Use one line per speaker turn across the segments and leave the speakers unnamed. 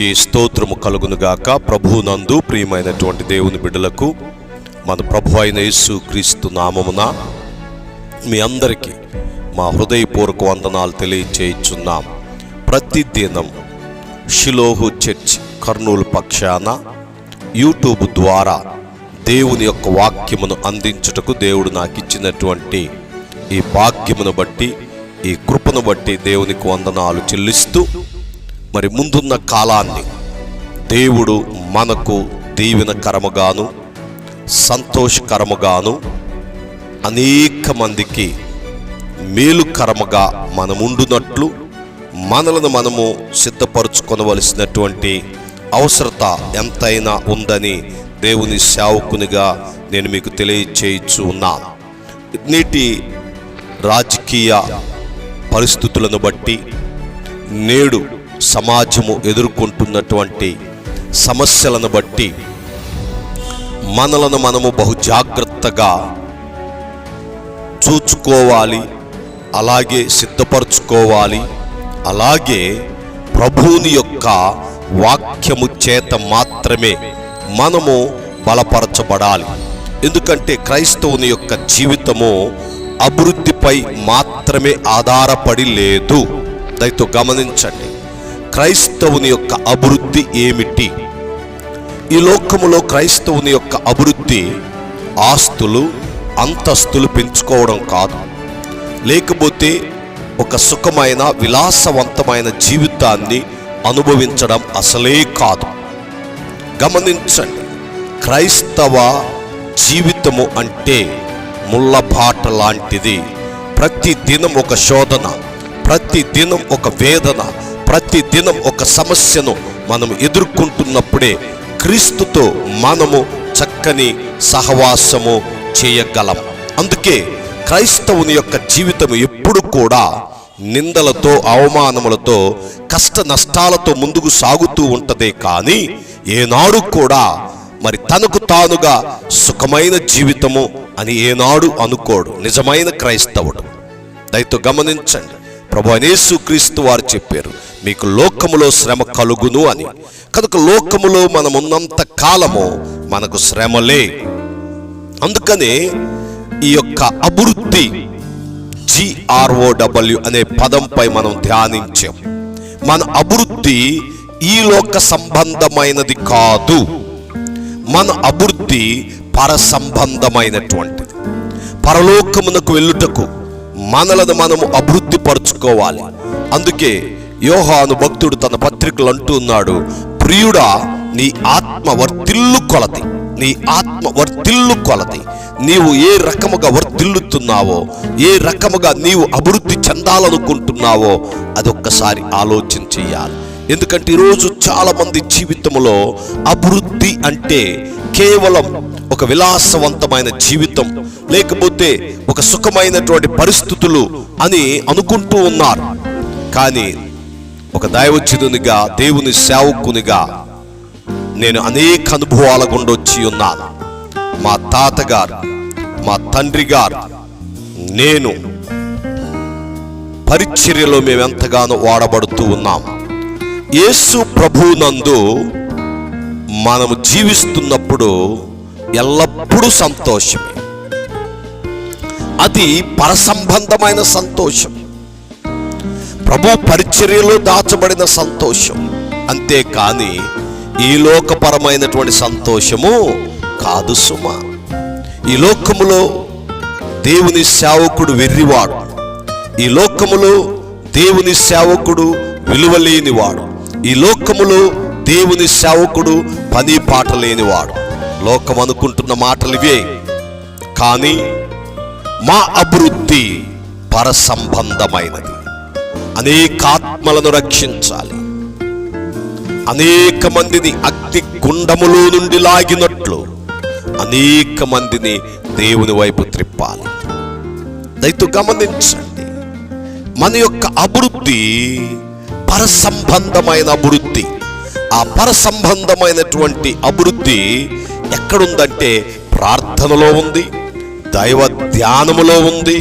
దేవునికి స్తోత్రము కలుగునుగాక. ప్రభునందు ప్రియమైనటువంటి దేవుని బిడ్డలకు మన ప్రభు అయిన యేసు క్రీస్తు నామమున మీ అందరికీ మా హృదయపూర్వక వందనాలు తెలియచేయుచున్నాం. ప్రతి దినం షిలోహు చర్చ్ కర్నూలు పక్షాన యూట్యూబ్ ద్వారా దేవుని యొక్క వాక్యమును అందించుటకు దేవుడు నాకు ఇచ్చినటువంటి ఈ భాగ్యమును బట్టి ఈ కృపను బట్టి దేవునికి వందనాలు చెల్లిస్తూ మరి ముందున్న కాలాన్ని దేవుడు మనకు దీవెనకరముగాను సంతోషకరముగాను అనేక మందికి మేలుకరముగా మనముండునట్లు మనలను మనము సిద్ధపరచుకొనవలసినటువంటి అవసరత ఎంతైనా ఉందని దేవుని సేవకునిగా నేను మీకు తెలియచేయచ్చు ఉన్నాను. నేటి రాజకీయ పరిస్థితులను బట్టి నేడు సమాజము ఎదుర్కొంటున్నటువంటి సమస్యలను బట్టి మనలను మనము బహు జాగ్రత్తగా చూచుకోవాలి అలాగే సిద్ధపరచుకోవాలి అలాగే ప్రభువుని యొక్క వాక్యము చేత మాత్రమే మనము బలపరచబడాలి. ఎందుకంటే క్రైస్తవుని యొక్క జీవితము అభివృద్ధిపై మాత్రమే ఆధారపడి లేదు. దయతో గమనించండి. క్రైస్తవుని యొక్క అభివృద్ధి ఏమిటి? ఈ లోకములో క్రైస్తవుని యొక్క అభివృద్ధి ఆస్తులు అంతస్తులు పెంచుకోవడం కాదు. లేకపోతే ఒక సుఖమైన విలాసవంతమైన జీవితాన్ని అనుభవించడం అసలే కాదు. గమనించండి క్రైస్తవ జీవితము అంటే ముళ్ళబాట లాంటిది. ప్రతి దినం ఒక శోధన ప్రతి దినం ఒక వేదన ప్రతి దినం ఒక సమస్యను మనం ఎదుర్కొంటున్నప్పుడే క్రీస్తుతో మనము చక్కని సహవాసము చేయగలం. అందుకే క్రైస్తవుని యొక్క జీవితం ఎప్పుడు కూడా నిందలతో అవమానములతో కష్ట నష్టాలతో ముందుకు సాగుతూ ఉంటదే కానీ ఏనాడు కూడా మరి తనకు తానుగా సుఖమైన జీవితము అని ఏనాడు అనుకోడు. నిజమైన క్రైస్తవుడు. దయతో గమనించండి. ప్రభు అనేసు క్రీస్తు వారు చెప్పారు మీకు లోకములో శ్రమ కలుగును అని. కనుక లోకములో మనం ఉన్నంత కాలము మనకు శ్రమలే. అందుకనే ఈ యొక్క అభివృద్ధి జిఆర్ఓడబ్ల్యూ అనే పదంపై మనం ధ్యానించాం. మన అభివృద్ధి ఈ లోక సంబంధమైనది కాదు. మన అభివృద్ధి పర సంబంధమైనటువంటిది పరలోకమునకు వెళ్ళుటకు మనలను మనము అభివృద్ధి పరుచుకోవాలి అందుకే యోహాను భక్తుడు తన పత్రికలు అంటున్నాడు ప్రియుడా నీ ఆత్మ వర్తిల్లు కొలది. నీ ఆత్మ వర్తిల్లు కొలది. నీవు ఏ రకముగా వర్తిల్లుతున్నావో ఏ రకముగా నీవు అభివృద్ధి చెందాలనుకుంటున్నావో అదొక్కసారి ఆలోచన చేయాలి ఎందుకంటే ఈరోజు చాలామంది జీవితంలో అభివృద్ధి అంటే కేవలం ఒక విలాసవంతమైన జీవితం లేకపోతే ఒక సుఖమైనటువంటి పరిస్థితులు అని అనుకుంటూ ఉన్నారు. కానీ ఒక దైవచ్యునిగా దేవుని సేవకునిగా నేను అనేక అనుభవాల గుండా వచ్చి ఉన్నాను. మా తాతగారు మా తండ్రి గారు నేను పరిచర్యలో మేము ఎంతగానో వాడబడుతూ ఉన్నాం. యేసు ప్రభునందు మనము జీవిస్తున్నప్పుడు ఎల్లప్పుడూ సంతోషమే. అది పరసంబంధమైన సంతోషం. ప్రభు పరిచర్యలో దాచబడిన సంతోషం. అంతేకాని ఈ లోకపరమైనటువంటి సంతోషము కాదు సుమ. ఈ లోకములో దేవుని సేవకుడు వెర్రివాడు. ఈ లోకములో దేవుని సేవకుడు విలువలేనివాడు. ఈ లోకములో దేవుని సేవకుడు పని పాట లేనివాడు. లోకం అనుకుంటున్న మాటలు ఇవే కానీ మా అభివృద్ధి పరసంబంధమైనది. అనేక ఆత్మలను రక్షించాలి. అనేక మందిని అగ్ని గుండములో నుండి లాగినట్లు అనేక మందిని దేవుని వైపు త్రిప్పాలి. దయతో గమనించండి. మన యొక్క అభివృద్ధి పరసంబంధమైన అభివృద్ధి. ఆ పరసంబంధమైనటువంటి అభివృద్ధి ఎక్కడుందంటే ప్రార్థనలో ఉంది. దైవ ధ్యానములో ఉంది.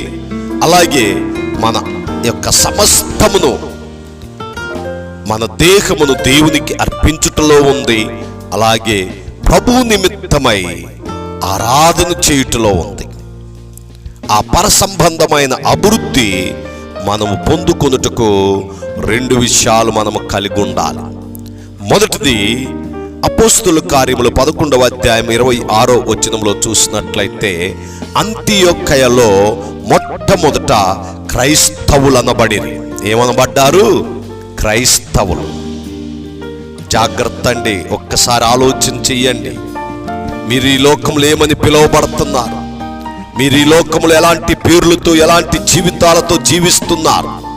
అలాగే మన యొక్క సమస్తమును మన దేహమును దేవునికి అర్పించుటలో ఉంది. అలాగే ప్రభు నిమిత్తమై ఆరాధన చేయుటలో ఉంది. ఆ పరసంబంధమైన అభివృద్ధి మనము పొందుకొనుటకు రెండు విషయాలు మనము కలిగి ఉండాలి. మొదటిది అపోస్తుల కార్యములు పదకొండవ అధ్యాయం ఇరవై ఆరో వచనంలో చూసినట్లయితే అంత్యొక్కయలో మొట్టమొదట క్రైస్తవులు అనబడిరి ఏమనబడ్డారు? క్రైస్తవులు. జాగ్రత్త అండి ఒక్కసారి ఆలోచన చెయ్యండి. మీరు ఈ లోకంలో ఏమని పిలువబడుతున్నారు? మీరు ఈ లోకంలో ఎలాంటి పేర్లతో ఎలాంటి జీవితాలతో జీవిస్తున్నారు?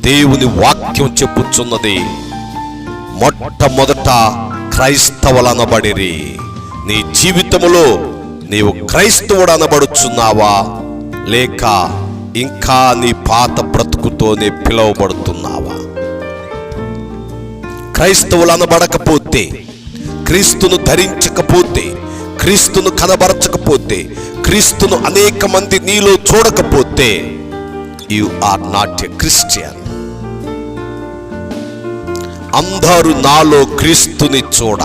దేవుని వాక్యం చెప్పుచున్నది మొట్టమొదట క్రైస్తవులనబడిరి. నీ జీవితములో నీవు క్రైస్తవుడు అనబడుచున్నావా? లేక ఇంకా నీ పాత బ్రతుకుతోనే పిలువబడుతున్నావా? క్రైస్తవులు అనబడకపోతే క్రీస్తును ధరించకపోతే క్రీస్తును కనబరచకపోతే క్రీస్తును అనేక మంది నీలో చూడకపోతే you are not a Christian. అందరూ నాలో క్రీస్తుని చూడ.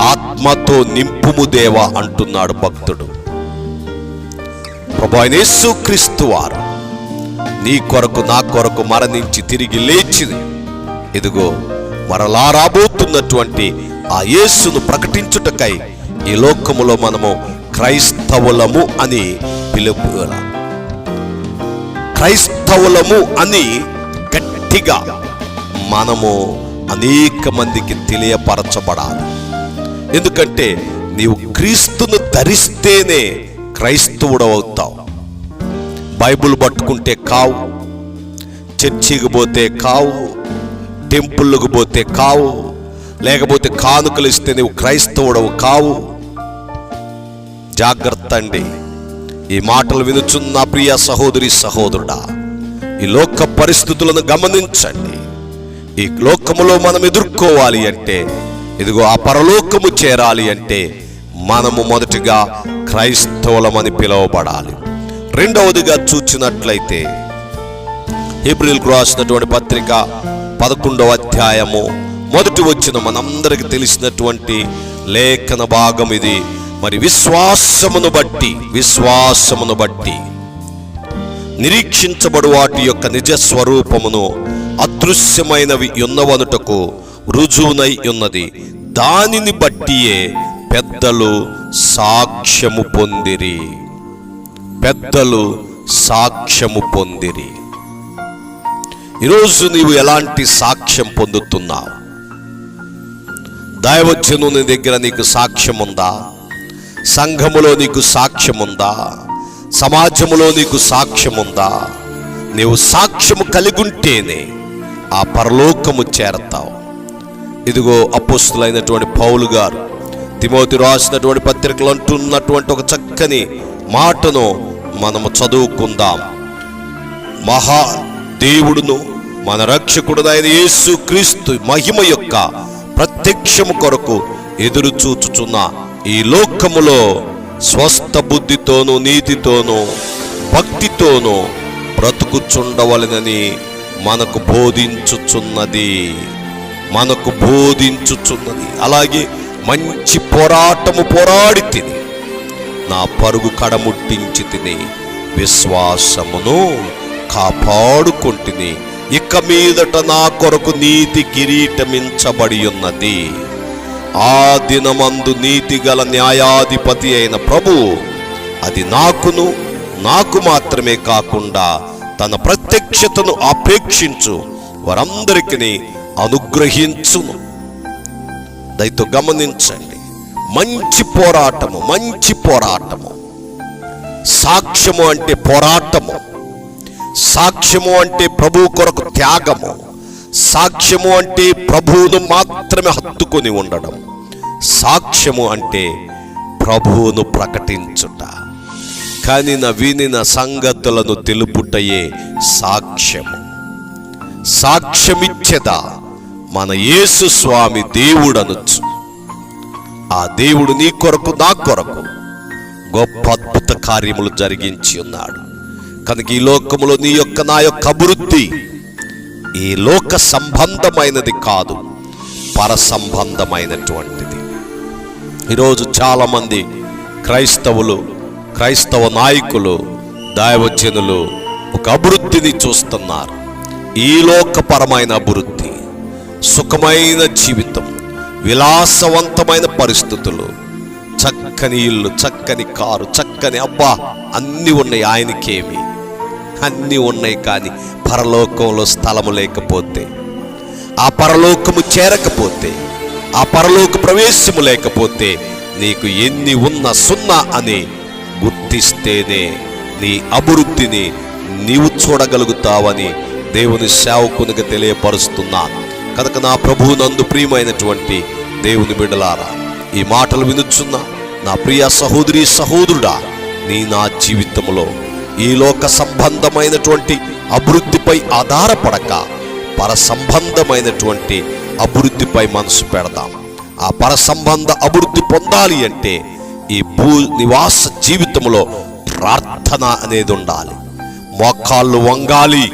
ఆత్మతో నింపుము దేవ అంటున్నాడు భక్తుడు. ప్రభు క్రీస్తు వారు నీ కొరకు నా కొరకు మరణించి తిరిగి లేచింది ఇదిగో మరలా రాబోతున్నటువంటి ఆ యేసును ప్రకటించుటకై ఈ లోకములో మనము క్రైస్తవులము అని పిలుపు క్రైస్తవులము అని గట్టిగా మనము అనేక మందికి తెలియపరచబడాలి. ఎందుకంటే నీవు క్రీస్తును ధరిస్తేనే క్రైస్తవుడు అవుతావు. బైబుల్ పట్టుకుంటే కావు చర్చికి పోతే కావు టెంపుల్కి పోతే కావు లేకపోతే కానుకలు ఇస్తే నువ్వు క్రైస్తవుడవు కావు. జాగ్రత్త అండి. ఈ మాటలు వినుచున్న ప్రియ సహోదరి సహోదరుడా ఈ లోక పరిస్థితులను గమనించండి. ఈ లోకములో మనం ఎదుర్కోవాలి అంటే ఇదిగో ఆ పరలోకము చేరాలి అంటే మనము మొదటిగా క్రైస్తవులమని పిలువబడాలి. రెండవదిగా చూచినట్లయితే ఏప్రిల్కు రాసినటువంటి పత్రిక పదకొండవ అధ్యాయము మొదటి వచ్చిన మనందరికి తెలిసినటువంటి లేఖన భాగం ఇది. మరి విశ్వాసమును బట్టి విశ్వాసమును బట్టి నిరీక్షించబడు వాటి యొక్క నిజ స్వరూపమును అదృశ్యమైనవి ఉన్నవనుటకు రుజువునై ఉన్నది. దానిని బట్టియే పెద్దలు సాక్ష్యము పొందిరి. పెద్దలు సాక్ష్యము పొందిరి. ఈరోజు నీవు ఎలాంటి సాక్ష్యం పొందుతున్నావు? దైవజనుని దగ్గర నీకు సాక్ష్యం ఉందా సంఘములో నీకు సాక్ష్యం ఉందా సమాజములో నీకు సాక్ష్యముందా? నీవు సాక్ష్యము కలిగుంటేనే ఆ పరలోకము చేరతావు. ఇదిగో అపోస్తులైనటువంటి పౌలు గారు తిమోతి రాసినటువంటి పత్రికలు అంటున్నటువంటి ఒక చక్కని మాటను మనము చదువుకుందాం. మహా దేవుడును మన రక్షకుడునైన యేసు క్రీస్తు మహిమ యొక్క ప్రత్యక్షము కొరకు ఎదురు చూచుచున్న ఈ లోకములో స్వస్థ బుద్ధితోనూ నీతితోనూ భక్తితోనూ బ్రతుకుచుండవలనని మనకు బోధించుచున్నది. మనకు బోధించుచున్నది. అలాగే మంచి పోరాటము పోరాడి తిని నా పరుగు కడముట్టించి తిని విశ్వాసమును కాపాడుకుంటుని ఇక మీదట నా కొరకు నీతి కిరీటమించబడి ఉన్నది ఆ దినమందు నీతి గల న్యాయాధిపతి అయిన ప్రభు అది నాకును నాకు మాత్రమే కాకుండా తన ప్రత్యక్షతను అపేక్షించు వారందరికీ అనుగ్రహించును. దయతో గమనించండి మంచి పోరాటము మంచి పోరాటము. సాక్ష్యము అంటే పోరాటము. సాక్ష్యము అంటే ప్రభు కొరకు త్యాగము. సాక్ష్యము అంటే ప్రభువును మాత్రమే హత్తుకొని ఉండడం. సాక్ష్యము అంటే ప్రభువును ప్రకటించుట. కనిన వినిన సంగతులను తెలుపుటయే సాక్ష్యము. సాక్ష్యమిచ్చేదా మన యేసు స్వామి దేవుడనొచ్చు ఆ దేవుడు నీ కొరకు నా కొరకు గొప్ప అద్భుత కార్యములు జరిగించి ఉన్నాడు. కనుక ఈ లోకములో నీ యొక్క నా యొక్క అభివృద్ధి ఈ లోక సంబంధమైనది కాదు పర సంబంధమైనటువంటిది ఈరోజు చాలామంది క్రైస్తవులు క్రైస్తవ నాయకులు దైవజనులు ఒక అభివృద్ధిని చూస్తున్నారు. ఈ లోకపరమైన అభివృద్ధి సుఖమైన జీవితం విలాసవంతమైన పరిస్థితులు చక్కని ఇల్లు చక్కని కారు చక్కని అబ్బా అన్నీ ఉన్నాయి ఆయనకేమి. అన్నీ ఉన్నాయి కానీ పరలోకంలో స్థలము లేకపోతే ఆ పరలోకము చేరకపోతే ఆ పరలోక ప్రవేశము లేకపోతే నీకు ఎన్ని ఉన్న సున్నా అని గుర్తిస్తేనే నీ అభివృద్ధిని నీవు చూడగలుగుతావని దేవుని సేవకునికి తెలియపరుస్తున్నా. కనుక నా ప్రభువు నందు ప్రియమైనటువంటి దేవుని బిడ్డలారా ఈ మాటలు వినుచున్న నా ప్రియ సహోదరి సహోదరుడా నీ నా జీవితంలో ఈ లోక సంబంధమైనటువంటి అభివృద్ధిపై ఆధారపడక పర సంబంధమైనటువంటి అభివృద్ధిపై మనసు పెడదాం. ఆ పర సంబంధ అభివృద్ధి పొందాలి అంటే ఈ భూ నివాస జీవితంలో ప్రార్థన అనేది ఉండాలి. మోకాళ్ళు వంగాలి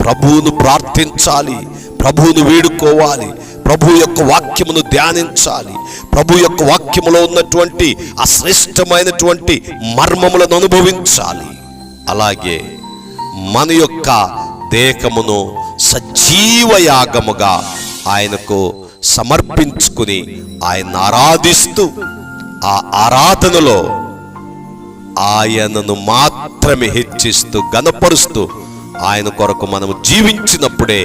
ప్రభువును ప్రార్థించాలి ప్రభువును వేడుకోవాలి ప్రభు యొక్క వాక్యమును ధ్యానించాలి ప్రభు యొక్క వాక్యములో ఉన్నటువంటి ఆ శ్రేష్టమైనటువంటి మర్మములను అనుభవించాలి. అలాగే మన యొక్క దేహమును సజీవ యాగముగా ఆయనకు సమర్పించుకుని ఆయన ఆరాధిస్తూ ఆ ఆరాధనలో ఆయనను మాత్రమే హెచ్చిస్తూ గనపరుస్తూ ఆయన కొరకు మనము జీవించినప్పుడే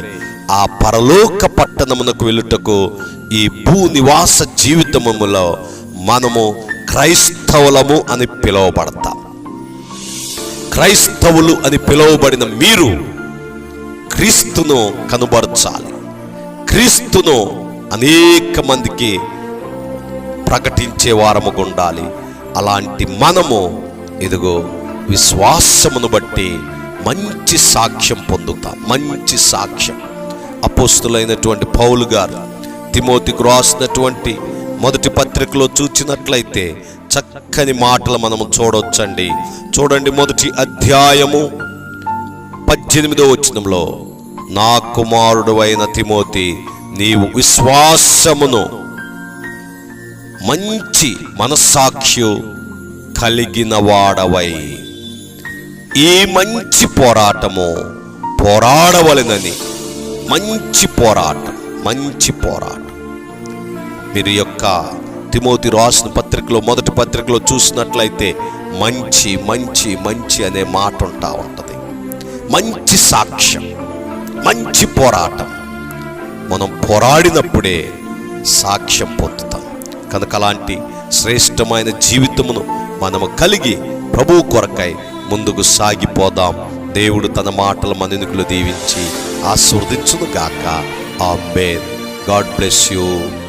ఆ పరలోక పట్టణమునకు వెళ్ళుటకు ఈ భూ నివాస జీవితములో మనము క్రైస్తవులము అని పిలువబడతాం. క్రైస్తవులు అని పిలువబడిన మీరు క్రీస్తును కనుబరచాలి. క్రీస్తును అనేక మందికి ప్రకటించే వారముగా ఉండాలి. అలాంటి మనము ఇదిగో విశ్వాసమును బట్టి మంచి సాక్ష్యం పొందుతాం. మంచి సాక్ష్యం. అపోస్తులైనటువంటి పౌలు గారు తిమోతికి రాసినటువంటి మొదటి పత్రికలో చూచినట్లయితే చక్కని మాటలు మనము చూడొచ్చండి. చూడండి మొదటి అధ్యాయము పద్దెనిమిదో వచ్చినంలో నా కుమారుడు అయిన తిమోతి నీవు విశ్వాసమును మంచి మనస్సాక్షి కలిగిన వాడవై ఈ మంచి పోరాటము పోరాడవలెనని మంచి పోరాటం మంచి పోరాటం. మీరు యొక్క తిమోతి రాసిన పత్రికలో మొదటి పత్రికలో చూసినట్లయితే మంచి మంచి మంచి అనే మాట ఉంటా ఉంటుంది. మంచి సాక్ష్యం మంచి పోరాటం. మనం పోరాడినప్పుడే సాక్ష్యం పొందుతాం. కనుక అలాంటి శ్రేష్టమైన జీవితమును మనము కలిగి ప్రభువు కొరకై ముందుకు సాగిపోదాం. దేవుడు తన మాటల మనుకులు దీవించి ఆశీర్వదించును గాక ఆ గాడ్ బ్లెస్ యూ.